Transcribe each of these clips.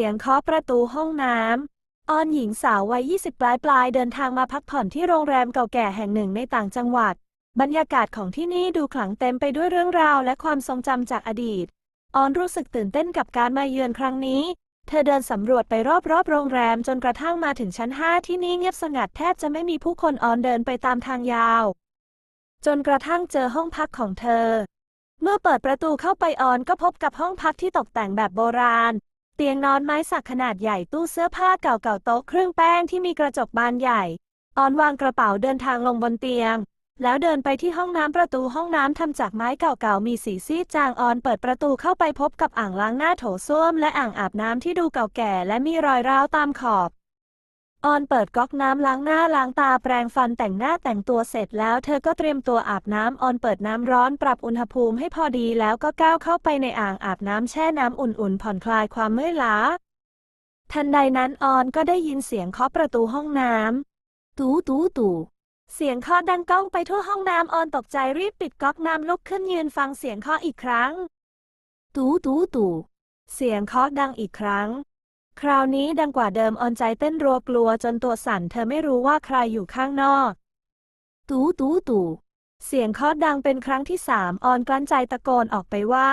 สียงเคาะประตูห้องน้ำ ออนหญิงสาววัย 20 ปลายปลายๆเดินทางมาพักผ่อนที่โรงแรมเก่าแก่แห่งหนึ่งในต่างจังหวัด บรรยากาศของที่นี่ดูขลังเต็มไปด้วยเรื่องราวและความทรงจำจากอดีต ออนรู้สึกตื่นเต้นกับการมาเยือนครั้งนี้ เธอเดินสำรวจไปรอบๆ โรงแรมจนกระทั่งมาถึงชั้น 5 ที่นี่เงียบสงัดแทบจะไม่มีผู้คนออนเดินไปตามทางยาว จนกระทั่งเจอห้องพักของเธอเมื่อเปิดประตูเข้าไปออนก็พบกับห้องพักที่ตกแต่งแบบโบราณ เตียงนอนไม้สักขนาดใหญ่ตู้เสื้อผ้าเก่าๆโต๊ะเครื่องแป้งที่มีกระจกบานใหญ่ ออนวางกระเป๋าเดินทางลงบนเตียง แล้วเดินไปที่ห้องน้ำประตูห้องน้ำทำจากไม้เก่าๆมีสีซีดจางออนเปิดประตูเข้าไปพบกับอ่างล้างหน้าโถส้วมและอ่างอาบน้ำที่ดูเก่าแก่และมีรอยร้าวตามขอบ ออนเปิดก๊อกน้ำล้างหน้าล้างตาแปรงฟันแต่งหน้าแต่งตัวเสร็จแล้วเธอก็เตรียมตัวอาบน้ำออนเปิดน้ำร้อนปรับอุณหภูมิให้พอดีแล้วก็ก้าวเข้าไปในอ่างอาบน้ำแช่น้ำอุ่นๆ ผ่อนคลายความเมื่อยล้า ทันใดนั้นออนก็ได้ยินเสียงเคาะประตูห้องน้ำตูตูตูเสียงเคาะดังก้องไปทั่วห้องน้ำออนตกใจรีบปิดก๊อกน้ำลุกขึ้นยืนฟังเสียงเคาะอีกครั้ง ตูตูตูเสียงเคาะดังอีกครั้ง คราวนี้ดังกว่าเดิมออนใจเต้นรัวกลัวจนตัวสั่นเธอไม่รู้ว่าใครอยู่ข้างนอก ตูตูตูเสียงเคาะดังเป็นครั้งที่สามออนกลั้นใจตะโกนออกไปว่า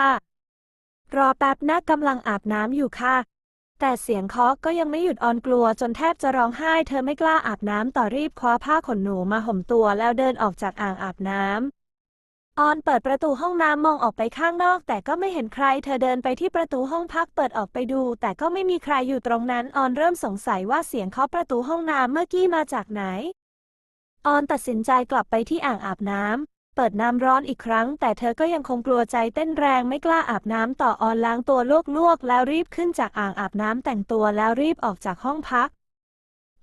รอแป๊บนะกำลังอาบน้ำอยู่ค่ะ แต่เสียงเคาะก็ยังไม่หยุดออนกลัวจนแทบจะร้องไห้ เธอไม่กล้าอาบน้ำต่อรีบคว้าผ้าขนหนูมาห่มตัวแล้วเดินออกจากอ่างอาบน้ำ ออนเปิดประตูห้องน้ำมองออกไปข้างนอก แต่ก็ไม่เห็นใคร เธอเดินไปที่ประตูห้องพักเปิดออกไปดู แต่ก็ไม่มีใครอยู่ตรงนั้น ออนเริ่มสงสัยว่าเสียงเคาะประตูห้องน้ำเมื่อกี้มาจากไหน ออนตัดสินใจกลับไปที่อ่างอาบน้ำเปิดน้ำร้อนอีกครั้ง แต่เธอก็ยังคงกลัวใจเต้นแรงไม่กล้าอาบน้ำต่อออนล้างตัวลวกๆแล้วรีบขึ้นจากอ่างอาบน้ำแต่งตัวแล้วรีบออกจากห้องพัก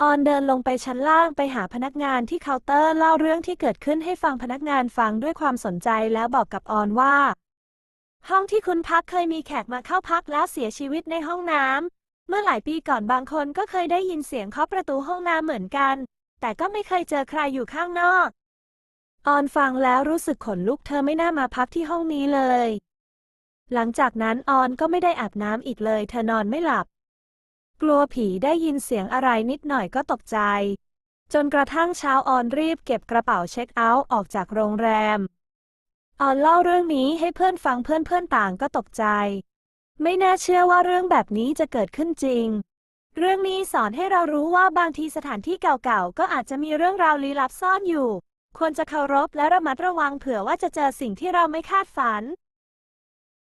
ออนเดินลงไปชั้นล่างไปหาพนักงานที่เคาน์เตอร์เล่าเรื่องที่เกิดขึ้นให้ฟังพนักงานฟังด้วยความสนใจแล้วบอกกับออนว่า ห้องที่คุณพักเคยมีแขกมาเข้าพักแล้วเสียชีวิตในห้องน้ำเมื่อหลายปีก่อนบางคนก็เคยได้ยินเสียงเคาะประตูห้องน้ำเหมือนกัน แต่ก็ไม่เคยเจอใครอยู่ข้างนอก ออนฟังแล้วรู้สึกขนลุกเธอไม่น่ามาพักที่ห้องนี้เลย หลังจากนั้นออนก็ไม่ได้อาบน้ำอีกเลย เธอนอนไม่หลับ กลัวผีได้ยินเสียงอะไรนิดหน่อยก็ตกใจ จนกระทั่งเช้าออนรีบเก็บกระเป๋าเช็คเอาท์ออกจากโรงแรม ออนเล่าเรื่องนี้ให้เพื่อนฟังเพื่อนเพื่อนๆต่างก็ตกใจ ไม่น่าเชื่อว่าเรื่องแบบนี้จะเกิดขึ้นจริง เรื่องนี้สอนให้เรารู้ว่าบางทีสถานที่เก่าๆ ก็อาจจะมีเรื่องราวลี้ลับซ่อนอยู่ ควรจะเคารพและระมัดระวังเผื่อว่าจะเจอสิ่งที่เราไม่คาดฝัน